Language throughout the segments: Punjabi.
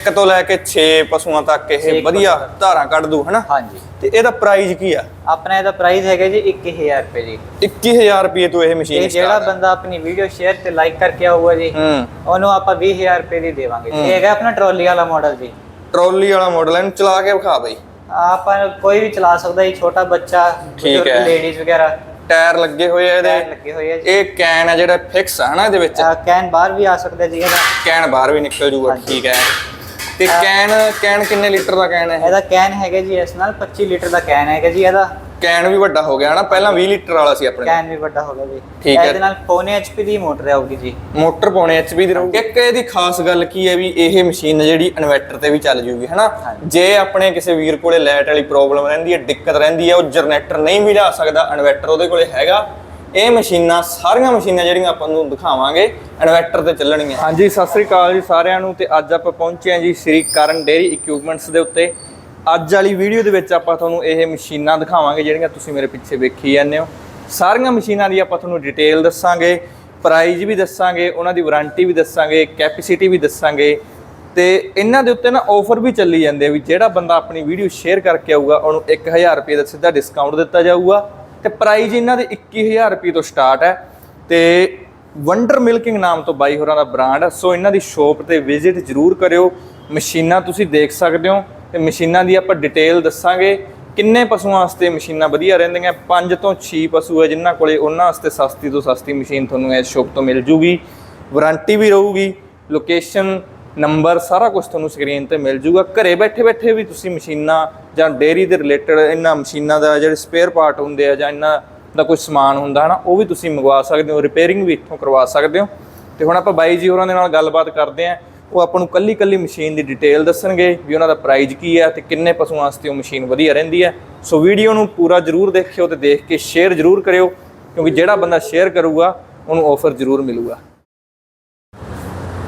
ਇੱਕ ਤੋਂ ਲੈ ਕੇ 6 ਪਸ਼ੂਆਂ ਤੱਕ ਇਹ ਛੇ ਵਧੀਆ ਪਸ਼ੂਆਂ ਧਾਰਾਂ ਕੱਢ ਦੂ ਹਨਾ? ਹਾਂਜੀ। ਤੇ ਇਹਦਾ ਪ੍ਰਾਈਸ ਕੀ ਆ? ਆਪਣਾ ਇਹਦਾ ਪ੍ਰਾਈਸ ਹੈਗਾ ਜੀ 21000 ਰੁਪਏ ਜੀ। 21000 ਰੁਪਏ ਤੋਂ ਇਹ ਮਸ਼ੀਨ ਤੇ ਜਿਹੜਾ ਬੰਦਾ ਆਪਣੀ ਵੀਡੀਓ ਸ਼ੇਅਰ ਤੇ ਲਾਈਕ ਕਰਕੇ ਆਊਗਾ ਜੀ ਹੂੰ। ਉਹਨੂੰ ਆਪਾਂ 20000 ਰੁਪਏ ਦੀ ਦੇਵਾਂਗੇ। ਇਹ ਹੈਗਾ ਆਪਣਾ ਟਰਾਲੀ ਵਾਲਾ ਮਾਡਲ ਜੀ। ਟਰੋਲੀ ਵਾਲਾ ਮਾਡਲ ਇਹਨੂੰ ਚਲਾ ਕੇ ਵਿਖਾ ਬਈ। ਆਪਾਂ ਕੋਈ ਵੀ ਚਲਾ ਸਕਦਾ ਜੀ ਛੋਟਾ ਬੱਚਾ ਠੀਕ ਹੈ। ਲੇਡੀਜ਼ ਵਗੈਰਾ। ਟਾਇਰ ਲੱਗੇ ਹੋਏ ਆ ਟਾਇਰ ਇਹਦੇ ਲੱਗੇ ਹੋਏ ਆ ਜੀ। ਇਹ ਕੈਨ ਆ ਜਿਹੜਾ ਫਿਕਸ ਆ ਹਨਾ ਇਹਦੇ ਵਿੱਚ? ਅਹ ਕੈਨ ਬਾਹਰ ਵੀ ਆ ਸਕਦਾ ਜੀ ਇਹਦਾ। ਕੈਨ ਬਾਹਰ ਵੀ ਨਿਕਲ ਜੂਗਾ ਹਾਂਜੀ। ਠੀਕ ਹੈ। ਤੇ ਕੈਨ ਕੈਨ ਕਿੰਨੇ ਲੀਟਰ ਦਾ ਕੈਨ ਹੈ ਇਹਦਾ ਕੈਨ ਹੈਗਾ ਜੀ ਇਸ ਨਾਲ 25 ਲੀਟਰ ਦਾ ਕੈਨ ਹੈਗਾ ਜੀ ਇਹਦਾ। ਕੈਨ ਵੀ ਵੱਡਾ ਹੋ ਗਿਆ ਹਨਾ? ਪਹਿਲਾਂ 20 ਲੀਟਰ ਵਾਲਾ ਸੀ ਆਪਣੇ ਕੈਨ ਵੀ ਵੱਡਾ ਹੋਗਾ ਜੀ। ਠੀਕ ਹੈ। ਇਹਦੇ ਨਾਲ ਪੌਨੇ ਐਚਪੀ ਦੀ ਮੋਟਰ ਆਊਗੀ ਜੀ। ਮੋਟਰ ਪਾਉਣੇ ਐਚਪੀ ਦੀ ਰਹੂਗੀ। ਇੱਕ ਇਹਦੀ ਖਾਸ ਗੱਲ ਕੀ ਹੈ ਵੀ ਇਹ ਮਸ਼ੀਨ ਜਿਹੜੀ ਇਨਵਰਟਰ ਤੇ ਵੀ ਚੱਲ ਜੂਗੀ ਹਨਾ। ਜੇ ਆਪਣੇ ਕਿਸੇ ਵੀਰ ਕੋਲੇ ਲਾਈਟ ਵਾਲੀ ਪ੍ਰੋਬਲਮ ਰਹਿੰਦੀ ਹੈ ਦਿੱਕਤ ਰਹਿੰਦੀ ਹੈ ਉਹ ਜਨਰੇਟਰ ਨਹੀਂ ਵੀ ਲਿਆ ਸਕਦਾ ਇਨਵਰਟਰ ਉਹਦੇ ਕੋਲੇ ਹੈਗਾ। ਇਹ ਮਸ਼ੀਨਾਂ, ਸਾਰੀਆਂ ਮਸ਼ੀਨਾਂ ਜਿਹੜੀਆਂ ਆਪਾਂ ਨੂੰ ਦਿਖਾਵਾਂਗੇ ਇਨਵਰਟਰ ਤੇ ਚੱਲਣਗੀਆਂ। ਹਾਂਜੀ, ਸਤਿ ਸ੍ਰੀ ਅਕਾਲ ਜੀ ਸਾਰਿਆਂ ਨੂੰ ਤੇ ਅੱਜ ਆਪਾਂ ਪਹੁੰਚੇ ਹਾਂ ਜੀ ਸ੍ਰੀ ਕਰਨ ਡੇਰੀ ਇਕਵਿਪਮੈਂਟਸ ਦੇ ਉੱਤੇ। ਅੱਜ ਵਾਲੀ ਵੀਡੀਓ ਦੇ ਵਿੱਚ ਆਪਾਂ ਤੁਹਾਨੂੰ ਇਹ ਮਸ਼ੀਨਾਂ ਦਿਖਾਵਾਂਗੇ ਜਿਹੜੀਆਂ ਤੁਸੀਂ ਮੇਰੇ ਪਿੱਛੇ ਵੇਖੀ ਜਾਂਦੇ ਹੋ। ਸਾਰੀਆਂ ਮਸ਼ੀਨਾਂ ਦੀ ਆਪਾਂ ਤੁਹਾਨੂੰ ਡਿਟੇਲ ਦੱਸਾਂਗੇ ਪ੍ਰਾਈਜ਼ ਵੀ ਦੱਸਾਂਗੇ, ਉਹਨਾਂ ਦੀ ਵਾਰੰਟੀ ਵੀ ਦੱਸਾਂਗੇ ਕੈਪੈਸਿਟੀ ਵੀ ਦੱਸਾਂਗੇ। ਤੇ ਇਹਨਾਂ ਦੇ ਉੱਤੇ ਨਾ ਆਫਰ ਵੀ ਚੱਲੀ ਜਾਂਦੇ ਵੀ ਜਿਹੜਾ ਬੰਦਾ ਆਪਣੀ ਵੀਡੀਓ ਸ਼ੇਅਰ ਕਰਕੇ ਆਊਗਾ, ਉਹਨੂੰ 1000 ਰੁਪਏ ਦਾ ਸਿੱਧਾ ਡਿਸਕਾਊਂਟ ਦਿੱਤਾ ਜਾਊਗਾ। ਤੇ ਪ੍ਰਾਈਜ਼ ਇਹਨਾਂ ਦੇ 21000 ਰੁਪਏ ਤੋਂ ਸਟਾਰਟ ਹੈ ਤੇ ਵੰਡਰ ਮਿਲਕਿੰਗ ਨਾਮ ਤੋਂ ਬਾਈ ਹੋਰਾਂ ਦਾ ਬ੍ਰਾਂਡ ਹੈ। ਸੋ ਇਹਨਾਂ ਦੀ ਸ਼ੋਪ ਤੇ ਵਿਜ਼ਿਟ ਜ਼ਰੂਰ ਕਰਿਓ। ਮਸ਼ੀਨਾਂ ਤੁਸੀਂ ਦੇਖ ਸਕਦੇ ਹੋ ਤੇ ਮਸ਼ੀਨਾਂ ਦੀ ਆਪਾਂ ਡਿਟੇਲ ਦੱਸਾਂਗੇ। ਕਿੰਨੇ ਪਸ਼ੂਆਂ ਵਾਸਤੇ ਮਸ਼ੀਨਾਂ ਵਧੀਆ ਰਹਿੰਦੀਆਂ? 5 ਤੋਂ 6 ਪਸ਼ੂ ਹੈ ਜਿਨ੍ਹਾਂ ਕੋਲੇ ਉਹਨਾਂ ਵਾਸਤੇ ਸਸਤੀ ਤੋਂ ਸਸਤੀ ਮਸ਼ੀਨ ਤੁਹਾਨੂੰ ਇਸ ਸ਼ੋਪ ਤੋਂ ਮਿਲ ਜੂਗੀ। ਵਾਰੰਟੀ ਵੀ ਰਹੂਗੀ। ਲੋਕੇਸ਼ਨ ਨੰਬਰ ਸਾਰਾ ਕੁਝ ਤੁਹਾਨੂੰ ਸਕਰੀਨ ਤੇ ਮਿਲ ਜੂਗਾ। ਘਰੇ ਬੈਠੇ ਬੈਠੇ ਵੀ ਤੁਸੀਂ ਮਸ਼ੀਨਾਂ ਜਾਂ ਡੇਅਰੀ ਦੇ ਰਿਲੇਟਡ ਇਹਨਾਂ ਮਸ਼ੀਨਾਂ ਦਾ ਜਿਹੜੇ ਸਪੇਅਰ ਪਾਰਟ ਹੁੰਦੇ ਆ ਜਾਂ ਇਹਨਾਂ ਦਾ ਕੋਈ ਸਮਾਨ ਹੁੰਦਾ ਹੈ ਨਾ ਉਹ ਵੀ ਤੁਸੀਂ ਮੰਗਵਾ ਸਕਦੇ ਹੋ ਰਿਪੇਅਰਿੰਗ ਵੀ ਇੱਥੋਂ ਕਰਵਾ ਸਕਦੇ ਹੋ। ਤੇ ਹੁਣ ਆਪਾਂ ਬਾਈ ਜੀ ਹੋਰਾਂ ਦੇ ਨਾਲ ਗੱਲਬਾਤ ਕਰਦੇ ਆਂ ਉਹ ਆਪਾਂ ਨੂੰ ਕੱਲੀ ਕੱਲੀ ਮਸ਼ੀਨ ਦੀ ਡਿਟੇਲ ਦੱਸਣਗੇ ਵੀ ਉਹਨਾਂ ਦਾ ਪ੍ਰਾਈਸ ਕੀ ਹੈ ਤੇ ਕਿੰਨੇ ਪਸ਼ੂਆਂ ਵਾਸਤੇ ਉਹ ਮਸ਼ੀਨ ਵਧੀਆ ਰਹਿੰਦੀ ਹੈ। ਸੋ ਵੀਡੀਓ ਨੂੰ ਪੂਰਾ ਜਰੂਰ ਦੇਖਿਓ ਤੇ ਦੇਖ ਕੇ ਸ਼ੇਅਰ ਜਰੂਰ ਕਰਿਓ, ਕਿਉਂਕਿ ਜਿਹੜਾ ਬੰਦਾ ਸ਼ੇਅਰ ਕਰੂਗਾ, ਉਹਨੂੰ ਆਫਰ ਜਰੂਰ ਮਿਲੂਗਾ।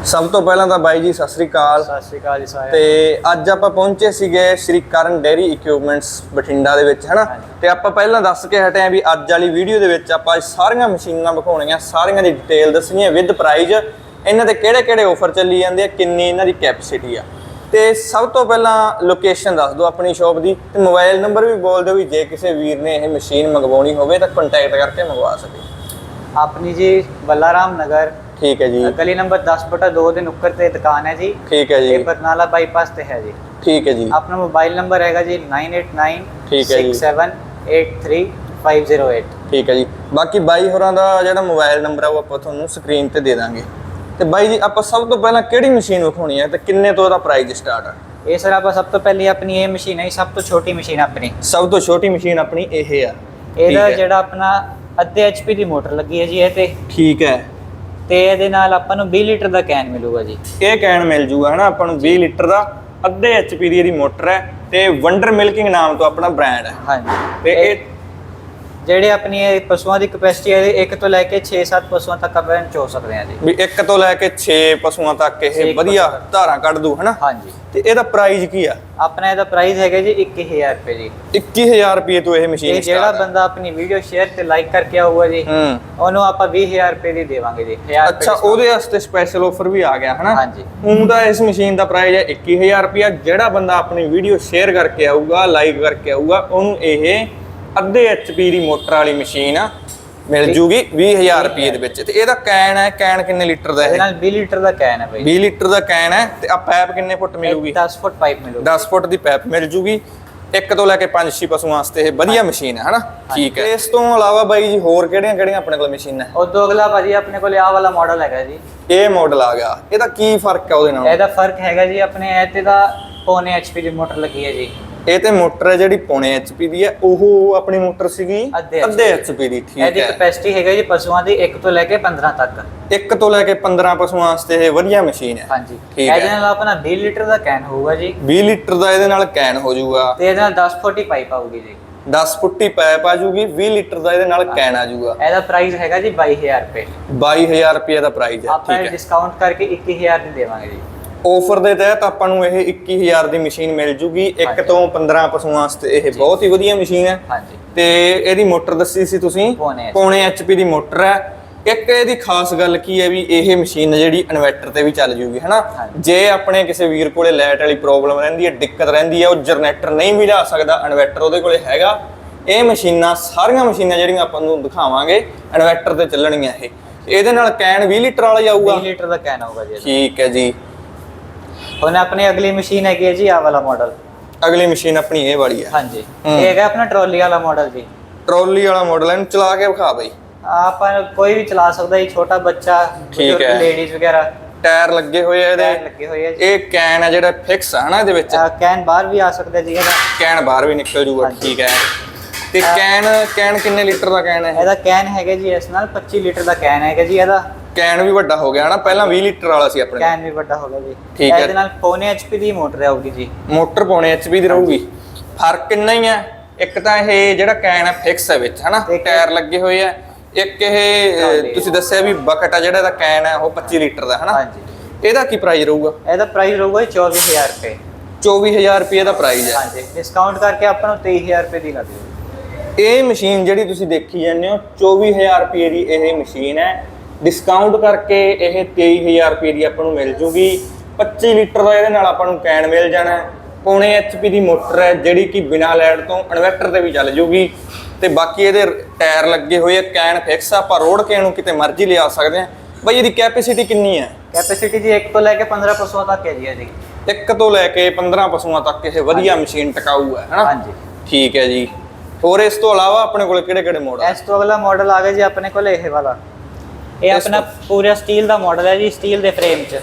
ਸਭ ਤੋਂ ਪਹਿਲਾਂ ਤਾਂ ਬਾਈ ਜੀ ਸਤਿ ਸ੍ਰੀ ਅਕਾਲ। ਸਤਿ ਸ਼੍ਰੀ ਅਕਾਲ ਜੀ ਸਾਰਿਆਂ ਤੇ ਅੱਜ ਆਪਾਂ ਪਹੁੰਚੇ ਸੀਗੇ ਸ਼੍ਰੀ ਕਰਨ ਡੇਰੀ ਇਕਵਿਪਮੈਂਟਸ ਬਠਿੰਡਾ ਦੇ ਵਿੱਚ ਹਨਾ? ਤੇ ਆਪਾਂ ਪਹਿਲਾਂ ਦੱਸ ਕੇ ਹਟੇ ਆਂ ਵੀ ਅੱਜ ਵਾਲੀ ਵੀਡੀਓ ਦੇ ਵਿੱਚ ਆਪਾਂ ਸਾਰੀਆਂ ਮਸ਼ੀਨਾਂ ਵਿਖਾਉਣੀਆਂ ਸਾਰੀਆਂ ਦੀ ਡਿਟੇਲ ਦੱਸਣੀ ਹੈ ਵਿਦ ਪ੍ਰਾਈਸ ਇਹਨਾਂ ਦੇ ਕਿਹੜੇ ਕਿਹੜੇ ਆਫਰ ਚੱਲੀ ਜਾਂਦੇ ਆ ਕਿੰਨੀ ਇਹਨਾਂ ਦੀ ਕੈਪੈਸਿਟੀ ਆ। ਤੇ ਸਭ ਤੋਂ ਪਹਿਲਾਂ ਲੋਕੇਸ਼ਨ ਦੱਸ ਦਿਓ ਆਪਣੀ ਸ਼ਾਪ ਦੀ ਤੇ ਮੋਬਾਈਲ ਨੰਬਰ ਵੀ ਬੋਲ ਦਿਓ ਵੀ ਜੇ ਕਿਸੇ ਵੀਰ ਨੇ ਇਹ ਮਸ਼ੀਨ ਮੰਗਵਾਉਣੀ ਹੋਵੇ ਤਾਂ ਕੰਟੈਕਟ ਕਰਕੇ ਮੰਗਵਾ ਸਕੇ ਆਪਣੀ ਜੀ ਬੱਲਾਰਾਮ ਨਗਰ ਠੀਕ ਹੈ ਜੀ। ਗਲੀ ਨੰਬਰ 10 ਬਟਾ 2 ਦੇ ਨੁੱਕਰ ਤੇ ਦੁਕਾਨ ਹੈ ਜੀ। ਠੀਕ ਹੈ ਇਹ ਜੀ ਬਰਨਾਲਾ ਬਾਈਪਾਸ ਤੇ ਹੈ ਜੀ। ਠੀਕ ਹੈ ਜੀ। ਆਪਣਾ ਮੋਬਾਈਲ ਨੰਬਰ ਹੈਗਾ ਜੀ ਠੀਕ ਹੈ ਜੀ। 9896783508 ਠੀਕ ਹੈ ਜੀ। ਬਾਕੀ ਬਾਈ ਹੋਰਾਂ ਦਾ ਜਿਹੜਾ ਮੋਬਾਈਲ ਨੰਬਰ ਆ ਉਹ ਆਪਾਂ ਤੁਹਾਨੂੰ ਸਕਰੀਨ ਤੇ ਦੇ ਦਾਂਗੇ। ਤੇ ਬਾਈ ਜੀ ਆਪਾਂ ਸਭ ਤੋਂ ਪਹਿਲਾਂ ਕਿਹੜੀ ਮਸ਼ੀਨ ਵਿਖਾਉਣੀ ਹੈ ਤੇ ਕਿੰਨੇ ਤੋਂ ਇਹਦਾ ਪ੍ਰਾਈਸ ਸਟਾਰਟ ਆ? ਇਹ ਸਰ ਆਪਾਂ ਸਭ ਤੋਂ ਪਹਿਲੀ ਆਪਣੀ ਇਹ ਮਸ਼ੀਨ ਹੈ ਸਭ ਤੋਂ ਛੋਟੀ ਮਸ਼ੀਨ ਆਪਣੀ। ਸਭ ਤੋਂ ਛੋਟੀ ਮਸ਼ੀਨ ਆਪਣੀ ਇਹ ਆ। ਇਹਦਾ। ਜਿਹੜਾ ਆਪਣਾ ਅੱਧੇ ਐਚਪੀ ਦੀ ਮੋਟਰ ਲੱਗੀ ਹੈ ਜੀ ਇਹ ਤੇ। ਠੀਕ ਹੈ। ਤੇ ਇਹਦੇ ਨਾਲ ਆਪਾਂ ਨੂੰ 20 ਲੀਟਰ ਦਾ ਕੈਨ ਮਿਲੂਗਾ ਜੀ। ਇਹ ਕੈਨ ਮਿਲ ਜੂਗਾ ਹਨਾ? ਆਪਾਂ ਨੂੰ 20 ਲੀਟਰ ਦਾ ਅੱਧੇ ਐਚਪੀ ਦੀ ਇਹਦੀ ਮੋਟਰ ਹੈ ਤੇ ਵੰਡਰ ਮਿਲਕਿੰਗ ਨਾਮ ਤੋਂ ਆਪਣਾ ਬ੍ਰਾਂਡ ਹੈ। ਹਾਂਜੀ। ਤੇ ਇਹ ਜਿਹੜੇ ਆਪਣੀ ਇਹ ਪਸ਼ੂਆਂ ਦੀ ਕਪੈਸਿਟੀ ਹੈ ਇੱਕ ਤੋਂ ਲੈ ਕੇ 6-7 ਪਸ਼ੂਆਂ ਤੱਕ ਆਪਾਂ ਚੋ ਸਕਦੇ ਹਾਂ ਜੀ। ਵੀ ਇੱਕ ਤੋਂ ਲੈ ਕੇ 6 ਪਸ਼ੂਆਂ ਤੱਕ ਇਹ ਛੇ ਵਧੀਆ ਧਾਰਾਂ ਕੱਢ ਦੂ ਹਨਾ? ਹਾਂਜੀ। ਤੇ ਇਹਦਾ ਪ੍ਰਾਈਸ ਕੀ ਆ? ਆਪਣਾ ਇਹਦਾ ਪ੍ਰਾਈਸ ਹੈਗਾ ਜੀ 21000 ਰੁਪਏ ਜੀ। 21000 ਰੁਪਏ ਤੋਂ ਇਹ ਮਸ਼ੀਨ ਇਹ ਜਿਹੜਾ ਬੰਦਾ ਆਪਣੀ ਵੀਡੀਓ ਸ਼ੇਅਰ ਤੇ ਲਾਈਕ ਕਰਕੇ ਆਊਗਾ ਜੀ ਹੂੰ। ਉਹਨੂੰ ਆਪਾਂ 20000 ਰੁਪਏ ਦੀ ਦੇਵਾਂਗੇ ਜੀ 1000 ਰੁਪਏ ਅੱਛਾ ਉਹਦੇ ਵਾਸਤੇ ਸਪੈਸ਼ਲ ਆਫਰ ਵੀ ਆ ਗਿਆ ਹਨਾ? ਹਾਂਜੀ। ਹੁਣ ਤਾਂ ਇਸ ਮਸ਼ੀਨ ਦਾ ਪ੍ਰਾਈਸ ਹੈ 21000 ਰੁਪਿਆ ਜਿਹੜਾ ਬੰਦਾ ਆਪਣੀ ਵੀਡੀਓ ਸ਼ੇਅਰ ਕਰਕੇ ਆਊਗਾ ਲਾਈਕ ਕਰਕੇ ਆਊਗਾ ਉਹਨੂੰ ਇਹ ਅੱਧੇ ਐਚਪੀ ਦੀ ਮੋਟਰ ਵਾਲੀ ਮਸ਼ੀਨ ਆ ਮਿਲ ਜੂਗੀ 20000 ਰੁਪਏ ਦੇ ਵਿੱਚ। ਤੇ ਇਹਦਾ ਕੈਨ ਹੈ ਕੈਨ ਕਿੰਨੇ ਲੀਟਰ ਦਾ ਇਹਦੇ ਹੈ ਨਾਲ 20 ਲੀਟਰ ਦਾ ਕੈਨ ਹੈ ਭਾਈ 20 ਲੀਟਰ ਦਾ ਕੈਨ ਹੈ ਤੇ ਆ ਪਾਈਪ ਕਿੰਨੇ ਫੁੱਟ ਮਿਲੂਗੀ? 10 ਫੁੱਟ ਪਾਈਪ ਮਿਲੂਗਾ। 10 ਫੁੱਟ ਦੀ ਪਾਈਪ ਮਿਲ ਜੂਗੀ। ਇੱਕ ਤੋਂ ਲੈ ਕੇ 5-6 ਪਸ਼ੂਆਂ ਵਾਸਤੇ ਇਹ ਵਧੀਆ ਮਸ਼ੀਨ ਹੈ ਹਨਾ? ਠੀਕ ਹੈ। ਇਸ ਤੋਂ ਇਲਾਵਾ ਬਾਈ ਜੀ ਹੋਰ ਕਿਹੜੀਆਂ ਕਿਹੜੀਆਂ ਆਪਣੇ ਕੋਲ ਮਸ਼ੀਨਾਂ ਹੈ ਉਹ ਤੋਂ ਅਗਲਾ ਭਾਜੀ ਆਪਣੇ ਕੋਲ ਆਹ ਵਾਲਾ ਮਾਡਲ ਹੈਗਾ ਜੀ। ਇਹ ਮਾਡਲ ਆ ਗਿਆ। ਇਹਦਾ ਕੀ ਫ਼ਰਕ ਹੈ ਉਹਦੇ ਨਾਲ? ਇਹਦਾ ਫ਼ਰਕ ਹੈਗਾ ਜੀ ਆਪਣੇ ਇਹ ਤੇ ਦਾ ਪੌਨੇ ਐਚਪੀ ਦੀ ਮੋਟਰ ਲੱਗੀ ਹੈ ਜੀ। ਇਹ ਤੇ ਮੋਟਰ ਹੈ ਜਿਹੜੀ ਪੌਣੇ ਐਚਪੀ ਦੀ ਹੈ ਉਹ ਆਪਣੀ ਮੋਟਰ ਸੀਗੀ ਅੱਧੇ ਅੱਧੇ ਐਚਪੀ ਦੀ ਠੀਕ ਇਹਦੀ ਹੈ। ਕਪੈਸਿਟੀ ਹੈਗਾ ਜੀ ਪਸ਼ੂਆਂ ਦੀ 1 ਤੋਂ ਲੈ ਕੇ 15 ਤੱਕ। ਇੱਕ ਤੋਂ ਲੈ ਕੇ 15 ਪਸ਼ੂਆਂ ਵਾਸਤੇ ਇਹ ਵਧੀਆ ਮਸ਼ੀਨ ਹੈ। ਹਾਂਜੀ। ਠੀਕ ਹੈ। ਇਹਦੇ ਨਾਲ ਆਪਣਾ 20 ਲੀਟਰ ਦਾ ਕੈਨ ਹੋਊਗਾ ਜੀ। 20 ਲੀਟਰ ਦਾ ਇਹਦੇ ਨਾਲ ਕੈਨ ਹੋ ਜਾਊਗਾ। ਤੇ ਇਹਦੇ ਨਾਲ 10 ਫੁੱਟ ਪਾਈਪ ਆਊਗੀ ਜੀ। 10 ਫੁੱਟੀ ਪਾਈਪ ਆ ਜਾਊਗੀ 20 ਲੀਟਰ ਦਾ ਇਹਦੇ ਨਾਲ ਕੈਨ ਆ ਜਾਊਗਾ। ਇਹਦਾ ਪ੍ਰਾਈਸ ਹੈਗਾ ਜੀ 22000 ਰੁਪਏ। 22000 ਰੁਪਏ ਦਾ ਪ੍ਰਾਈਸ ਹੈ ਠੀਕ ਹੈ। ਡਿਸਕਾਊਂਟ ਕਰਕੇ 21000 ਦੀ ਦੇਵਾਂਗੇ ਜੀ। ਆਫਰ ਦੇ ਤਹਿਤ ਆਪਾਂ ਨੂੰ ਇਹ 21000 ਦੀ ਮਸ਼ੀਨ ਮਿਲ ਜੂਗੀ। ਇੱਕ। ਤੋਂ 15 ਪਸ਼ੂਆਂ ਵਾਸਤੇ ਇਹ ਬਹੁਤ ਹੀ ਵਧੀਆ ਮਸ਼ੀਨ ਹੈ। ਹਾਂਜੀ। ਤੇ ਇਹਦੀ ਮੋਟਰ ਦੱਸੀ ਸੀ ਤੁਸੀਂ? ਪੌਣੇ ਐਚਪੀ ਦੀ ਮੋਟਰ ਹੈ। ਇੱਕ ਇਹਦੀ ਖਾਸ ਗੱਲ ਕੀ ਹੈ ਵੀ ਇਹ ਮਸ਼ੀਨ ਜਿਹੜੀ ਇਨਵਰਟਰ ਤੇ ਵੀ ਚੱਲ ਜੂਗੀ ਹਨਾ? ਜੇ ਆਪਣੇ ਕਿਸੇ ਵੀਰ ਕੋਲੇ ਲਾਈਟ ਵਾਲੀ ਪ੍ਰੋਬਲਮ ਰਹਿੰਦੀ ਹੈ ਦਿੱਕਤ ਰਹਿੰਦੀ ਹੈ ਉਹ ਜਨਰੇਟਰ ਨਹੀਂ ਵੀ ਲਾ ਸਕਦਾ ਇਨਵਰਟਰ ਉਹਦੇ ਕੋਲੇ ਹੈਗਾ। ਇਹ ਮਸ਼ੀਨਾਂ ਸਾਰੀਆਂ ਮਸ਼ੀਨਾਂ ਜਿਹੜੀਆਂ ਆਪਾਂ ਨੂੰ ਦਿਖਾਵਾਂਗੇ ਇਨਵਰਟਰ ਤੇ ਚੱਲਣਗੀਆਂ ਇਹ। ਇਹਦੇ ਨਾਲ ਕੈਨ 20 ਲੀਟਰ ਵਾਲਾ ਹੀ ਆਊਗਾ। 20 ਲੀਟਰ ਦਾ ਕੈਨ ਹੋਊਗਾ ਜੀ। ਠੀਕ ਹੈ ਜੀ। ਹੁਣ ਆਪਣੀ ਅਗਲੀ ਮਸ਼ੀਨ ਹੈਗੀ ਹੈ ਜੀ ਆਹ ਵਾਲਾ ਮਾਡਲ ਅਗਲੀ ਮਸ਼ੀਨ ਆਪਣੀ ਇਹ ਵਾਲੀ ਹੈ। ਹਾਂਜੀ। ਇਹ ਹੈਗਾ ਆਪਣਾ ਟਰਾਲੀ ਵਾਲਾ ਮਾਡਲ ਜੀ। ਟਰੋਲੀ ਵਾਲਾ ਮਾਡਲ ਇਹਨੂੰ ਚਲਾ ਕੇ ਵਿਖਾ ਬਈ। ਆਪਾਂ ਕੋਈ ਵੀ ਚਲਾ ਸਕਦਾ ਜੀ ਛੋਟਾ ਬੱਚਾ ਠੀਕ ਹੈ। ਲੇਡੀਜ਼ ਵਗੈਰਾ। ਟਾਇਰ ਲੱਗੇ ਹੋਏ ਆ ਇਹਦੇ। ਲੱਗੇ ਹੋਏ ਆ ਜੀ। ਇਹ ਕੈਨ ਹੈ ਜਿਹੜਾ ਫਿਕਸ ਹੈ ਨਾ ਇਹਦੇ ਵਿੱਚ। ਕੈਨ ਬਾਹਰ ਵੀ ਆ ਸਕਦਾ ਜੀ ਇਹਦਾ। ਕੈਨ ਬਾਹਰ ਵੀ ਨਿਕਲ ਜੂਗਾ ਠੀਕ ਹੈ। ਤੇ ਕੈਨ ਕੈਨ ਕਿੰਨੇ ਲੀਟਰ ਦਾ ਕੈਨ ਹੈ ਇਹਦਾ ਕੈਨ ਹੈਗਾ ਜੀ ਇਸ ਨਾਲ 25 ਲੀਟਰ ਦਾ ਕੈਨ ਹੈਗਾ ਜੀ ਇਹਦਾ। ਕੈਨ ਵੀ ਵੱਡਾ ਹੋ ਗਿਆ ਨਾ ਪਹਿਲਾਂ 20 ਲੀਟਰ ਵਾਲਾ ਸੀ ਆਪਣੇ ਕੈਨ ਵੀ ਵੱਡਾ ਹੋਗਾ ਜੀ। ਠੀਕ ਹੈ। ਇਹਦੇ ਨਾਲ ਪੌਨੇ ਐਚਪੀ ਦੀ ਮੋਟਰ ਆਊਗੀ ਜੀ। ਮੋਟਰ ਪਾਉਣੇ ਐਚਪੀ ਦੀ ਰਹੂਗੀ। ਫ਼ਰਕ ਕਿੰਨਾ ਹੀ ਹੈ। ਇੱਕ ਤਾਂ ਇਹ ਜਿਹੜਾ ਕੈਨ ਹੈ ਫਿਕਸ ਹੈ ਵਿੱਚ ਹਨਾ? ਇੱਕ- ਟਾਇਰ ਲੱਗੇ ਹੋਏ ਆ। ਇੱਕ ਇਹ ਅਹ, ਤੁਸੀਂ ਦੱਸਿਆ ਵੀ ਬਕਟ ਆ ਜਿਹੜਾ ਇਹਦਾ ਕੈਨ ਹੈ ਉਹ 25 ਲੀਟਰ ਦਾ ਹਨਾ? ਹਾਂਜੀ। ਇਹਦਾ ਕੀ ਪ੍ਰਾਈਸ ਰਹੂਗਾ? ਇਹਦਾ ਪ੍ਰਾਈਸ ਰਹੂਗਾ ਜੀ 24000 ਰੁਪਏ। 24000 ਰੁਪਏ ਦਾ ਪ੍ਰਾਈਸ ਹੈ। ਹਾਂਜੀ। ਡਿਸਕਾਊਂਟ ਕਰਕੇ ਆਪਾਂ ਨੂੰ 23000 ਰੁਪਏ ਦੀ ਲੱਗ ਜੂਗੀ ਇਹ ਮਸ਼ੀਨ ਜਿਹੜੀ ਤੁਸੀਂ ਦੇਖੀ ਜਾਂਦੇ ਹੋ 24000 ਰੁਪਏ ਦੀ ਇਹ ਮਸ਼ੀਨ ਹੈ। ਡਿਸਕਾਊਂਟ ਕਰਕੇ ਇਹ 23000 ਰੁਪਏ ਦੀ ਆਪਾਂ ਨੂੰ ਮਿਲ ਜੂਗੀ। 25 ਲੀਟਰ ਦਾ ਇਹਦੇ ਨਾਲ ਆਪਾਂ ਨੂੰ ਕੈਨ ਮਿਲ ਜਾਣਾ। ਪੌਣੇ ਐਚਪੀ ਦੀ ਮੋਟਰ ਹੈ ਜਿਹੜੀ ਕਿ ਬਿਨਾ ਲਾਈਟ ਤੋਂ ਇਨਵਰਟਰ ਤੇ ਵੀ ਚੱਲ ਜੂਗੀ। ਤੇ ਬਾਕੀ ਇਹਦੇ ਟਾਇਰ ਲੱਗੇ ਹੋਏ ਆ ਕੈਨ ਫਿਕਸ ਆ ਆਪਾਂ ਰੋੜ ਕੇ ਇਹਨੂੰ ਕਿਤੇ ਮਰਜ਼ੀ ਲਿਆ ਸਕਦੇ ਆ। ਬਈ ਇਹਦੀ ਕੈਪੈਸਿਟੀ ਕਿੰਨੀ ਹੈ? ਕੈਪੈਸਿਟੀ ਜੀ 1 ਤੋਂ ਲੈ ਕੇ 15 ਪਸ਼ੂਆਂ ਤੱਕ ਹੈ ਜੀ ਇਹਦੀ ਇੱਕ ਤੋਂ ਲੈ ਕੇ 15 ਪਸ਼ੂਆਂ ਤੱਕ ਇਹ ਵਧੀਆ ਮਸ਼ੀਨ ਟਿਕਾਊ ਹੈ ਹਨਾ? ਹਾਂਜੀ। ਠੀਕ ਹੈ ਜੀ। ਹੋਰ ਇਸ ਤੋਂ ਇਲਾਵਾ ਆਪਣੇ ਕੋਲ ਕਿਹੜੇ ਕਿਹੜੇ ਮਾਡਲ ਇਸ ਤੋਂ ਅਗਲਾ ਮਾਡਲ ਆ ਗਿਆ ਜੀ ਆਪਣੇ ਕੋਲ ਇਹ ਵਾਲਾ। ਇਹ ਆਪਣਾ ਪੂਰਾ ਸਟੀਲ ਦਾ ਮਾਡਲ ਹੈ ਜੀ ਸਟੀਲ ਦੇ ਫਰੇਮ 'ਚ।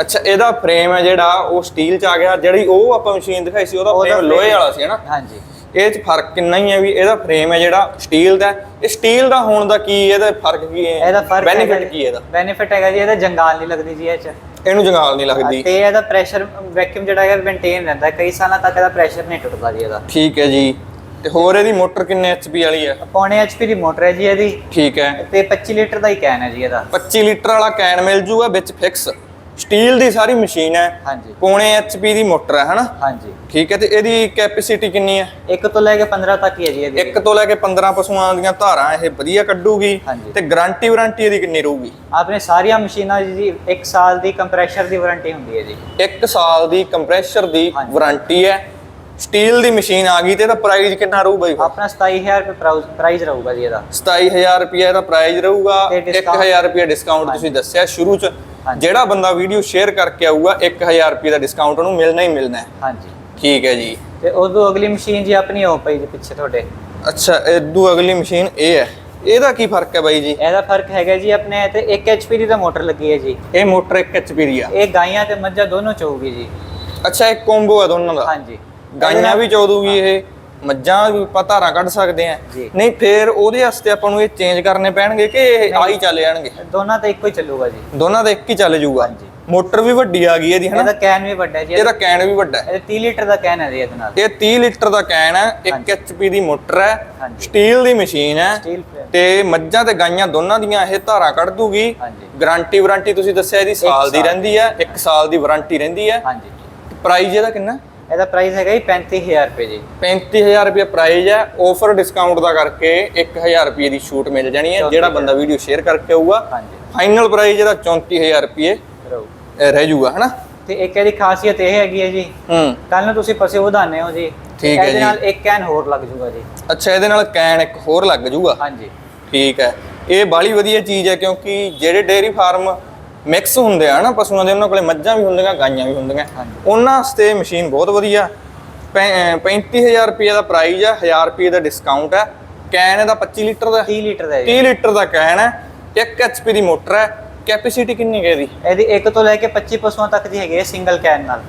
ਅੱਛਾ ਇਹਦਾ ਫਰੇਮ ਹੈ ਜਿਹੜਾ ਉਹ ਸਟੀਲ ਚ ਆ ਗਿਆ ਜਿਹੜੀ ਉਹ ਆਪਾਂ ਮਸ਼ੀਨ ਦਿਖਾਈ ਸੀ ਉਹਦਾ ਫਰੇਮ ਲੋਹੇ ਵਾਲਾ ਸੀ ਹਨਾ ਹਾਂਜੀ। ਇਹ ਚ ਫ਼ਰਕ ਕਿੰਨਾ ਹੀ ਹੈ ਵੀ ਇਹਦਾ ਫਰੇਮ ਹੈ ਜਿਹੜਾ ਸਟੀਲ ਦਾ। ਇਹ ਸਟੀਲ ਦਾ ਹੋਣ ਦਾ ਕੀ ਇਹਦਾ ਫ਼ਰਕ ਕੀ ਹੈ? ਇਹਦਾ ਫ਼ਰਕ ਬੈਨੀਫਿਟ ਕੀ ਹੈ ਇਹਦਾ? ਬੈਨੀਫਿਟ ਹੈਗਾ ਜੀ ਇਹਦਾ ਜੰਗਾਲ ਨਹੀਂ ਲੱਗਦੀ ਜੀ ਇਹ 'ਚ। ਇਹਨੂੰ ਜੰਗਾਲ ਨਹੀਂ ਲੱਗਦੀ। ਤੇ ਇਹਦਾ ਪ੍ਰੈਸ਼ਰ ਵੈਕਿਊਮ ਜਿਹੜਾ ਹੈਗਾ ਮੇਨਟੇਨ ਰਹਿੰਦਾ। ਕਈ ਸਾਲਾਂ ਤੱਕ ਇਹਦਾ ਪ੍ਰੈਸ਼ਰ ਨਹੀਂ ਟੁੱਟਦਾ ਜੀ ਇਹਦਾ। ਠੀਕ ਹੈ ਜੀ। ਤੇ ਹੋਰ ਇਹਦੀ ਮੋਟਰ ਕਿੰਨੇ ਐਚਪੀ ਵਾਲੀ ਹੈ ਪੌਣੇ ਐਚਪੀ ਦੀ ਮੋਟਰ ਹੈ ਜੀ ਇਹਦੀ। ਠੀਕ ਹੈ। ਤੇ 25 ਲੀਟਰ ਦਾ ਹੀ ਕੈਨ ਹੈ ਜੀ ਇਹਦਾ। 25 ਲੀਟਰ ਵਾਲਾ ਕੈਨ ਮਿਲ ਜੂਗਾ ਵਿੱਚ ਫਿਕਸ ਸਟੀਲ ਦੀ ਸਾਰੀ ਮਸ਼ੀਨ ਹੈ। ਹਾਂਜੀ। ਪੌਣੇ ਐਚਪੀ ਦੀ ਮੋਟਰ ਹੈ ਹਨਾ? ਹਾਂਜੀ। ਠੀਕ ਹੈ ਤੇ ਇਹਦੀ ਕੈਪੈਸਿਟੀ ਕਿੰਨੀ ਹੈ? ਇੱਕ ਤੋਂ ਲੈ ਕੇ 15 ਤੱਕ ਹੀ ਹੈ ਜੀ ਇਹਦੀ। ਇੱਕ ਤੋਂ ਲੈ ਕੇ 15 ਪਸ਼ੂਆਂ ਦੀਆਂ ਧਾਰਾਂ ਇਹ ਵਧੀਆ ਕੱਢੂਗੀ। ਤੇ ਗਾਰੰਟੀ ਵਾਰੰਟੀ ਇਹਦੀ ਕਿੰਨੀ ਰਹੂਗੀ? ਆਪਣੇ ਸਾਰੀਆਂ ਮਸ਼ੀਨਾਂ ਜੀ 1 ਸਾਲ ਦੀ ਕੰਪਰੈਸ਼ਰ ਦੀ ਵਾਰੰਟੀ ਹੁੰਦੀ ਹੈ ਜੀ। 1 ਸਾਲ ਦੀ ਕੰਪਰੈਸ਼ਰ ਦੀ। ਵਾਰੰਟੀ ਹੈ। ਸਟੀਲ ਦੀ ਮਸ਼ੀਨ ਆ ਗਈ ਤੇ ਇਹਦਾ ਪ੍ਰਾਈਸ ਕਿੰਨਾ ਰਹੂ ਬਾਈ ਆਪਣਾ 27000 ਰੁਪਏ ਪ੍ਰਾਈਸ ਰਹੂਗਾ ਜੀ ਇਹਦਾ। 27000 ਰੁਪਏ ਇਹਦਾ ਪ੍ਰਾਈਸ ਰਹੂਗਾ ਤੇ discount- 1000 ਰੁਪਏ ਡਿਸਕਾਊਂਟ ਤੁਸੀਂ ਦੱਸਿਆ ਸ਼ੁਰੂ ਚ। ਜਿਹੜਾ ਬੰਦਾ ਵੀਡੀਓ ਸ਼ੇਅਰ ਕਰਕੇ ਆਊਗਾ 1000 ਰੁਪਏ ਦਾ ਡਿਸਕਾਊਂਟ ਉਹਨੂੰ ਮਿਲਣਾ ਹੀ ਮਿਲਣਾ ਹੈ। ਹਾਂਜੀ। ਠੀਕ ਹੈ ਜੀ। ਤੇ ਉਦੋਂ ਅਗਲੀ ਮਸ਼ੀਨ ਜੀ ਆਪਣੀ ਉਹ ਪਈ ਜੀ ਪਿੱਛੇ ਤੁਹਾਡੇ। ਅੱਛਾ ਇਦੋਂ ਅਗਲੀ ਮਸ਼ੀਨ ਇਹ ਹੈ। ਇਹਦਾ ਕੀ ਫ਼ਰਕ ਹੈ ਬਾਈ ਜੀ? ਇਹਦਾ ਫ਼ਰਕ ਹੈਗਾ ਜੀ ਆਪਣੇ ਤੇ 1 ਐਚਪੀ ਦੀ ਤਾਂ ਮੋਟਰ ਲੱਗੀ ਹੈ ਜੀ। ਇਹ ਮੋਟਰ 1 ਐਚਪੀ ਦੀ ਆ। ਇਹ ਗਾਈਆਂ ਤੇ ਮੱਝਾਂ ਦੋਨੋਂ ਚੋਊਗੀ ਜੀ। ਅੱਛਾ ਇੱਕ ਕੰਬੋ ਹੈ ਦੋਨਾਂ ਦਾ? ਹਾਂਜੀ। ਗਾਈਆਂ ਵੀ ਚੋਦੂਗੀ ਇਹ ਮੱਝਾਂ ਵੀ ਆਪਾਂ ਧਾਰਾਂ ਕੱਢ ਸਕਦੇ ਆ। ਨਹੀਂ ਫੇਰ ਉਹਦੇ ਵਾਸਤੇ ਆਪਾਂ ਨੂੰ ਇਹ ਚੇਂਜ ਕਰਨੇ ਪੈਣਗੇ ਕਿ ਇਹ ਆਹੀ ਚੱਲ ਜਾਣਗੇ? ਦੋਨਾਂ ਤੇ ਇੱਕੋ ਹੀ ਚੱਲੂਗਾ ਜੀ। ਦੋਨਾਂ ਦਾ ਇੱਕ ਹੀ ਚੱਲ ਜਾਊਗਾ। ਹਾਂਜੀ। ਮੋਟਰ ਵੀ ਵੱਡੀ ਆ ਗਈ ਇਹਦੀ ਹਨਾ? ਇਹਦਾ ਕੈਨ ਵੀ ਵੱਡਾ ਜੀ। ਇਹਦਾ ਕੈਨ ਵੀ ਵੱਡਾ ਹੈ। ਇਹ 30 ਲੀਟਰ ਦਾ ਕੈਨ ਹੈ ਜੀ ਇਹਦੇ ਨਾਲ। ਇਹ 30 ਲੀਟਰ ਦਾ ਕੈਨ ਹੈ 1 ਹਾਂਜੀ। ਐਚਪੀ ਦੀ ਮੋਟਰ ਹੈ। ਸਟੀਲ ਦੀ ਮਸ਼ੀਨ ਹੈ। ਤੇ ਮੱਝਾਂ ਤੇ ਗਾਈਆਂ ਦੋਨਾਂ ਦੀਆਂ ਇਹ ਧਾਰਾਂ ਕੱਢ ਦੂਗੀ। ਗਾਰੰਟੀ ਵਾਰੰਟੀ ਤੁਸੀਂ ਦੱਸਿਆ ਇਹਦੀ ਸਾਲ ਦੀ। ਰਹਿੰਦੀ ਹੈ 1 ਸਾਲ ਦੀ ਵਾਰੰਟੀ ਰਹਿੰਦੀ ਹੈ। ਹਾਂਜੀ। ਪ੍ਰਾਈਸ ਇਹਦਾ ਕਿੰਨਾ? ਇਹਦਾ ਪ੍ਰਾਈਸ ਹੈਗਾ ਜੀ 35000 ਰੁਪਏ ਜੀ। 35000 ਰੁਪਏ ਪ੍ਰਾਈਸ ਹੈ ਆਫਰ ਡਿਸਕਾਊਂਟ ਦਾ ਕਰਕੇ 1000 ਰੁਪਏ ਦੀ ਛੂਟ ਮਿਲ ਜਾਣੀ ਹੈ ਜਿਹੜਾ ਬੰਦਾ ਵੀਡੀਓ ਸ਼ੇਅਰ ਕਰਕੇ ਆਊਗਾ। ਹਾਂਜੀ। ਫਾਈਨਲ ਪ੍ਰਾਈਸ ਇਹਦਾ 34000 ਰੁਪਏ ਰਹੂ ਜਾਊਗਾ ਹਨਾ? ਤੇ ਇੱਕ ਇਹਦੀ ਖਾਸੀਅਤ ਇਹ ਹੈਗੀ ਹੈ ਜੀ ਹੂੰ। ਕੱਲ ਨੂੰ ਤੁਸੀਂ ਪਸ਼ੂ ਵਧਾਣੇ ਹੋ ਜੀ ਠੀਕ ਹੈ ਇਹਦੇ ਜੀ। ਨਾਲ ਇੱਕ ਕੈਨ ਹੋਰ ਲੱਗ ਜੂਗਾ ਜੀ। ਅੱਛਾ ਇਹਦੇ ਨਾਲ ਕੈਨ ਇੱਕ ਹੋਰ ਲੱਗ ਜਾਊਗਾ। ਹਾਂਜੀ। ਠੀਕ ਹੈ। ਇਹ ਬਾਲੀ ਵਧੀਆ ਚੀਜ਼ ਹੈ ਕਿਉਂਕਿ ਜਿਹੜੇ ਡੇਅਰੀ ਫਾਰਮ ਮਿਕਸ ਹੁੰਦੇ ਆ ਨਾ ਪਸ਼ੂਆਂ ਦੇ ਉਹਨਾਂ ਕੋਲੇ ਮੱਝਾਂ ਵੀ ਹੁੰਦੀਆਂ ਗਾਈਆਂ ਵੀ ਹੁੰਦੀਆਂ। ਉਹਨਾਂ ਵਾਸਤੇ ਮਸ਼ੀਨ ਬਹੁਤ ਵਧੀਆ। ਪੈ- ਅਹ 35000 ਰੁਪਏ ਦਾ ਪ੍ਰਾਈਸ ਹੈ 1000 ਰੁਪਏ ਦਾ ਡਿਸਕਾਊਂਟ ਹੈ ਕੈਨ ਇਹਦਾ 25 ਲੀਟਰ ਦਾ? 30 ਲੀਟਰ ਦਾ ਜੀ। 30 ਲੀਟਰ ਦਾ ਕੈਨ ਹੈ 1 ਐਚਪੀ ਦੀ ਮੋਟਰ ਹੈ ਕੈਪੈਸਿਟੀ ਕਿੰਨੀ ਹੈ ਇਹਦੀ? ਇਹਦੀ ਇੱਕ ਤੋਂ ਲੈ ਕੇ 25 ਪਸ਼ੂਆਂ ਤੱਕ ਦੀ ਹੈਗੀ ਹੈ ਸਿੰਗਲ ਕੈਨ ਨਾਲ।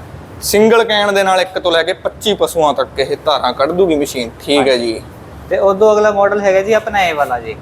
ਸਿੰਗਲ ਕੈਨ ਦੇ ਨਾਲ ਇੱਕ ਤੋਂ ਲੈ ਕੇ 25 ਪਸ਼ੂਆਂ ਤੱਕ ਇਹ ਧਾਰਾਂ ਕੱਢ ਦੂਗੀ ਮਸ਼ੀਨ। ਠੀਕ ਹੈ ਜੀ। ਤੇ ਉਦੋਂ ਅਗਲਾ ਮਾਡਲ ਹੈਗਾ ਜੀ ਆਪਣਾ ਇਹ ਵਾਲਾ ਜੀ।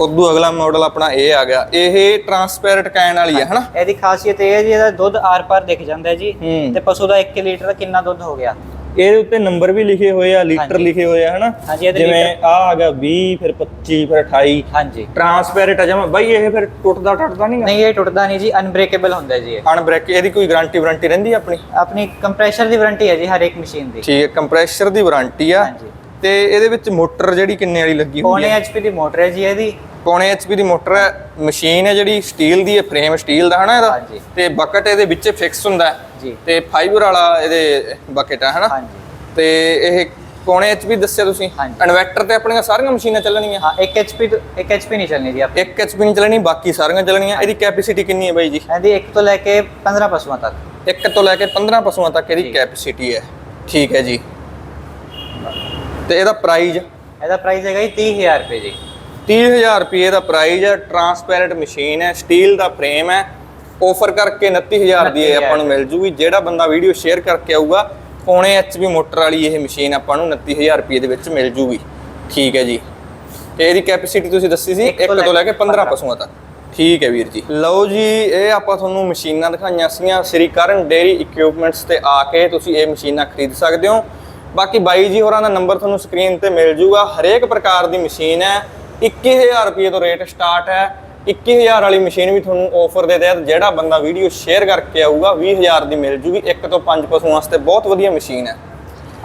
ਉਦੋਂ ਅਗਲਾ ਮਾਡਲ ਆਪਣਾ ਇਹ ਆ ਗਿਆ। ਇਹ ਟਰਾਂਸਪੇਰੈਂਟ ਕੈਨ ਵਾਲੀ ਹੈ ਹਨਾ? ਇਹਦੀ ਖਾਸੀਅਤ ਇਹ ਹੈ ਜੀ ਇਹਦਾ ਦੁੱਧ ਆਰ-ਪਾਰ ਦਿਖ ਜਾਂਦਾ ਹੈ। ਜੀ। ਤੇ ਪਸ਼ੂ ਦਾ 1 ਲੀਟਰ ਦਾ ਕਿੰਨਾ ਦੁੱਧ ਹੋ ਗਿਆ? ਇਹਦੇ ਉੱਤੇ ਨੰਬਰ ਵੀ ਲਿਖੇ ਹੋਏ ਆ ਲੀਟਰ। ਲਿਖੇ ਹੋਏ ਆ ਹਨਾ? ਜਿਵੇਂ ਆ ਆ ਗਿਆ 20 ਫਿਰ 25 ਫਿਰ 28 ਹਾਂਜੀ। ਟਰਾਂਸਪੇਰੈਂਟ ਆ ਜਮਾ ਬਾਈ ਇਹ ਫਿਰ ਟੁੱਟਦਾ ਟੱਟਦਾ ਨਹੀਂਗਾ ਨਹੀਂ ਇਹ ਟੁੱਟਦਾ ਨਹੀਂ ਜੀ ਅਨਬ੍ਰੇਕੇਬਲ ਹੁੰਦਾ ਜੀ ਇਹ। ਅਨਬ੍ਰੇਕ ਇਹਦੀ ਕੋਈ ਗਾਰੰਟੀ ਵਾਰੰਟੀ ਰਹਿੰਦੀ ਆਪਣੀ? ਆਪਣੀ ਕੰਪਰੈਸ਼ਰ ਦੀ ਵਾਰੰਟੀ ਹੈ ਜੀ ਹਰ ਇੱਕ ਮਸ਼ੀਨ ਦੀ। ਠੀਕ ਹੈ ਕੰਪਰੈਸ਼ਰ ਦੀ ਵਾਰੰਟੀ ਆ। ਹਾਂਜੀ। ਤੇ ਇਹਦੇ ਵਿੱਚ ਮੋਟਰ ਜਿਹੜੀ ਕਿੰਨੇ ਵਾਲੀ ਲੱਗੀ ਹੋਈ ਪੌਣੇ ਹੈ ਐਚਪੀ ਦੀ ਮੋਟਰ ਹੈ ਜੀ ਇਹਦੀ। ਪੌਣੇ HP ਦੀ ਮੋਟਰ ਹੈ ਮਸ਼ੀਨ ਹੈ ਜਿਹੜੀ ਸਟੀਲ ਦੀ ਹੈ ਫਰੇਮ ਸਟੀਲ ਦਾ ਹਨਾ ਇਹਦਾ? ਹਾਂਜੀ। ਤੇ ਬਕਟ ਇਹਦੇ ਵਿੱਚ ਫਿਕਸ ਹੁੰਦਾ ਹੈ। ਜੀ। ਤੇ ਫਾਈਬਰ ਵਾਲਾ ਇਹਦੇ ਬਕਟ ਹੈ ਹਨਾ? ਹਾਂਜੀ। ਤੇ ਇਹ ਪੌਣੇ HP ਦੱਸਿਆ ਤੁਸੀਂ? ਹਾਂਜੀ। ਇਨਵਰਟਰ ਤੇ ਆਪਣੀਆਂ ਸਾਰੀਆਂ ਮਸ਼ੀਨਾਂ ਚੱਲਣਗੀਆਂ ਹਾਂ 1 HP ਤੋਂ 1 HP ਨਹੀਂ ਚੱਲਣੀ ਜੀ ਆਪ 1 HP ਨਹੀਂ ਚੱਲਣੀ ਬਾਕੀ ਸਾਰੀਆਂ ਚੱਲਣਗੀਆਂ ਇਹਦੀ ਕੈਪੈਸਿਟੀ ਕਿੰਨੀ ਹੈ ਬਾਈ ਜੀ? ਇਹਦੀ 1 ਤੋਂ ਲੈ ਕੇ 15 ਪਸ਼ੂਆਂ ਤੱਕ। ਇੱਕ ਤੋਂ ਲੈ ਕੇ 15 ਪਸ਼ੂਆਂ ਤੱਕ ਇਹਦੀ ਕੈਪੈਸਿਟੀ ਹੈ। ਠੀਕ ਹੈ ਜੀ। ਤੇ ਇਹਦਾ ਪ੍ਰਾਈਸ ਇਹਦਾ ਪ੍ਰਾਈਸ ਹੈਗਾ ਜੀ 30000 ਰੁਪਏ ਜੀ। 30000 ਰੁਪਏ ਦਾ ਪ੍ਰਾਈਸ ਹੈ ਟਰਾਂਸਪੈਰੈਂਟ ਮਸ਼ੀਨ ਹੈ ਸਟੀਲ ਦਾ ਫਰੇਮ ਹੈ। ਆਫਰ ਕਰਕੇ 29000 ਦੀ ਇਹ ਆਪਾਂ ਨੂੰ ਮਿਲ ਜੂਗੀ। ਜਿਹੜਾ ਬੰਦਾ ਵੀਡੀਓ ਸ਼ੇਅਰ ਕਰਕੇ ਆਊਗਾ ਪੌਣੇ ਐਚਪੀ ਮੋਟਰ ਵਾਲੀ ਇਹ ਮਸ਼ੀਨ ਆਪਾਂ ਨੂੰ 29000 ਰੁਪਏ ਦੇ ਵਿੱਚ ਮਿਲ ਜੂਗੀ। ਠੀਕ ਹੈ ਜੀ। ਤੇ ਇਹਦੀ ਕੈਪੈਸਿਟੀ ਤੁਸੀਂ ਦੱਸੀ ਸੀ ਇੱਕ 1 ਤੋਂ ਲੈ ਕੇ 15 15 ਪਸ਼ੂਆਂ ਤੱਕ। ਠੀਕ ਹੈ ਵੀਰ ਜੀ। ਲਓ ਜੀ ਇਹ ਆਪਾਂ ਤੁਹਾਨੂੰ ਮਸ਼ੀਨਾਂ ਦਿਖਾਈਆਂ ਸੀਗੀਆਂ। ਸ੍ਰੀ ਕਰਨ ਡੇਰੀ ਇਕਵਿਪਮੈਂਟਸ ਤੇ ਆ ਕੇ ਤੁਸੀਂ ਇਹ ਮਸ਼ੀਨਾਂ ਖਰੀਦ ਸਕਦੇ ਹੋ। ਬਾਕੀ ਬਾਈ ਜੀ ਹੋਰਾਂ ਦਾ ਨੰਬਰ ਤੁਹਾਨੂੰ ਸਕਰੀਨ ਤੇ ਮਿਲ ਜੂਗਾ। ਹਰੇਕ ਪ੍ਰਕਾਰ ਦੀ ਮਸ਼ੀਨ ਹੈ। 21000 ਰੁਪਏ ਤੋਂ ਰੇਟ ਸਟਾਰਟ ਹੈ। 21000 ਵਾਲੀ ਮਸ਼ੀਨ ਵੀ ਤੁਹਾਨੂੰ ਆਫਰ ਦੇ ਤਹਿਤ ਜਿਹੜਾ ਬੰਦਾ ਵੀਡੀਓ ਸ਼ੇਅਰ ਕਰਕੇ ਆਊਗਾ 20000 ਦੀ ਮਿਲ ਜੂਗੀ। ਇੱਕ ਤੋਂ ਪੰਜ ਪਸ਼ੂਆਂ ਵਾਸਤੇ ਬਹੁਤ ਵਧੀਆ ਮਸ਼ੀਨ ਹੈ।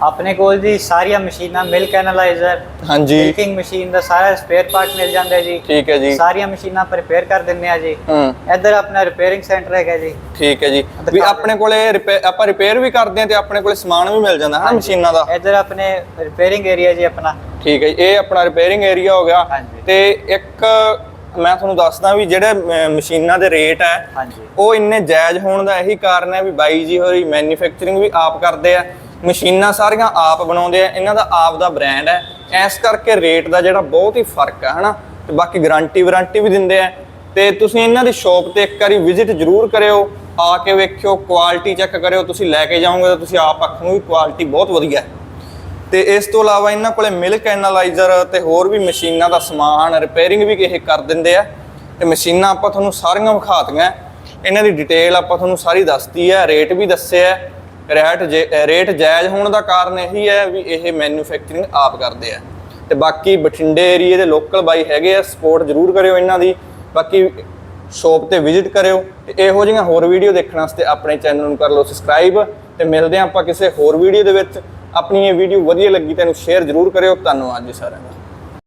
ਆਪਣੇ ਕੋਲ ਜੀ ਸਾਰੀਆਂ ਮਸ਼ੀਨਾਂ ਮਿਲਕ ਐਨਾਲਾਈਜ਼ਰ ਹਾਂਜੀ। ਮਿਲਕਿੰਗ ਮਸ਼ੀਨ ਦਾ ਸਾਰਾ ਸਪੇਅਰ ਪਾਰਟ ਮਿਲ ਜਾਂਦਾ ਹੈ ਜੀ। ਠੀਕ ਹੈ ਜੀ। ਸਾਰੀਆਂ ਮਸ਼ੀਨਾਂ ਰਿਪੇਅਰ ਕਰ ਦਿੰਦੇ ਆ ਜੀ। ਹੂੰ। ਇੱਧਰ ਆਪਣਾ ਰਿਪੇਅਰਿੰਗ ਸੈਂਟਰ ਹੈਗਾ ਜੀ। ਠੀਕ ਹੈ ਜੀ। ਵੀ ਆਪਣੇ ਕੋਲੇ ਆਪਾਂ ਰਿਪੇਅਰ ਵੀ ਕਰਦੇ ਹਾਂ ਤੇ ਆਪਣੇ ਕੋਲੇ ਸਮਾਨ ਵੀ ਮਿਲ ਜਾਂਦਾ ਹੈ ਨਾ ਮਸ਼ੀਨਾਂ ਦਾ? ਇੱਧਰ ਆਪਣੇ ਰਿਪੇਅਰਿੰਗ ਏਰੀਆ ਜੀ ਆਪਣਾ। ਠੀਕ ਹੈ ਜੀ ਇਹ ਆਪਣਾ ਰਿਪੇਅਰਿੰਗ ਏਰੀਆ ਹੋ ਗਿਆ। ਤੇ ਇੱਕ ਮੈਂ ਤੁਹਾਨੂੰ ਦੱਸਦਾ ਵੀ ਜਿਹੜੇ ਮਸ਼ੀਨਾਂ ਦੇ ਰੇਟ ਹੈ ਹਾਂਜੀ। ਉਹ ਇੰਨੇ ਜਾਇਜ਼ ਹੋਣ ਦਾ ਇਹੀ ਕਾਰਨ ਹੈ ਵੀ ਬਾਈ ਜੀ ਹੋਰੀ ਮੈਨੂਫੈਕਚਰਿੰਗ ਵੀ ਆਪ ਕਰਦੇ ਆ। ਮਸ਼ੀਨਾਂ ਸਾਰੀਆਂ ਆਪ ਬਣਾਉਂਦੇ ਆ, ਇਹਨਾਂ ਦਾ ਆਪ ਦਾ ਬ੍ਰਾਂਡ ਹੈ ਇਸ ਕਰਕੇ ਰੇਟ ਦਾ ਜਿਹੜਾ ਬਹੁਤ ਹੀ ਫ਼ਰਕ ਹੈ ਹਨਾ? ਤੇ ਬਾਕੀ ਗਾਰੰਟੀ ਵਾਰੰਟੀ ਵੀ ਦਿੰਦੇ ਆ। ਤੇ ਤੁਸੀਂ ਇਹਨਾਂ ਦੀ ਸ਼ਾਪ ਤੇ ਇੱਕ ਵਾਰੀ ਵਿਜ਼ਿਟ ਜ਼ਰੂਰ ਕਰਿਓ, ਆ ਕੇ ਵੇਖਿਓ ਕੁਆਲਿਟੀ ਚੈੱਕ ਕਰਿਓ, ਤੁਸੀਂ ਲੈ ਕੇ ਜਾਓਗੇ ਤਾਂ ਤੁਸੀਂ ਆਪ ਆਖੋਗੇ ਵੀ ਕੁਆਲਿਟੀ ਬਹੁਤ ਵਧੀਆ ਹੈ। ਤੇ ਇਸ ਤੋਂ ਇਲਾਵਾ ਇਹਨਾਂ ਕੋਲੇ ਮਿਲਕ ਐਨਾਲਾਈਜ਼ਰ ਤੇ ਹੋਰ ਵੀ ਮਸ਼ੀਨਾਂ ਦਾ ਸਮਾਨ ਰਿਪੇਅਰਿੰਗ ਵੀ ਇਹ ਕਰ ਦਿੰਦੇ ਆ। ਤੇ ਮਸ਼ੀਨਾਂ ਆਪਾਂ ਤੁਹਾਨੂੰ ਸਾਰੀਆਂ ਵਿਖਾਤੀਆਂ ਇਹਨਾਂ ਦੀ ਡਿਟੇਲ ਆਪਾਂ ਤੁਹਾਨੂੰ ਸਾਰੀ ਦੱਸਤੀ ਹੈ ਰੇਟ ਵੀ ਦੱਸਿਆ ਰੇਟ ਜੇ- ਰੇਟ ਜਾਇਜ਼ ਹੋਣ ਦਾ ਕਾਰਨ ਇਹੀ ਹੈ ਵੀ ਇਹ ਮੈਨੂਫੈਕਚਰਿੰਗ ਆਪ ਕਰਦੇ ਆ। ਤੇ ਬਾਕੀ ਬਠਿੰਡੇ ਏਰੀਏ ਦੇ ਲੋਕਲ ਬਾਈ ਹੈਗੇ ਆ ਸਪੋਰਟ ਜ਼ਰੂਰ ਕਰਿਓ ਇਹਨਾਂ ਦੀ। ਬਾਕੀ ਸ਼ੋਪ ਤੇ ਵਿਜ਼ਿਟ ਕਰਿਓ। ਤੇ ਇਹੋ ਜਿਹੀਆਂ ਹੋਰ ਵੀਡੀਓ ਦੇਖਣ ਵਾਸਤੇ ਆਪਣੇ ਚੈਨਲ ਨੂੰ ਕਰ ਲਓ ਸਬਸਕ੍ਰਾਈਬ ਤੇ ਮਿਲਦੇ ਹਾਂ ਆਪਾਂ ਕਿਸੇ ਹੋਰ ਵੀਡੀਓ ਦੇ ਵਿੱਚ। ਆਪਣੀ ਇਹ ਵੀਡੀਓ ਵਧੀਆ ਲੱਗੀ ਤਾਂ ਇਹਨੂੰ ਸ਼ੇਅਰ ਜ਼ਰੂਰ ਕਰਿਓ। ਧੰਨਵਾਦ ਜੀ ਸਾਰਿਆਂ ਦਾ।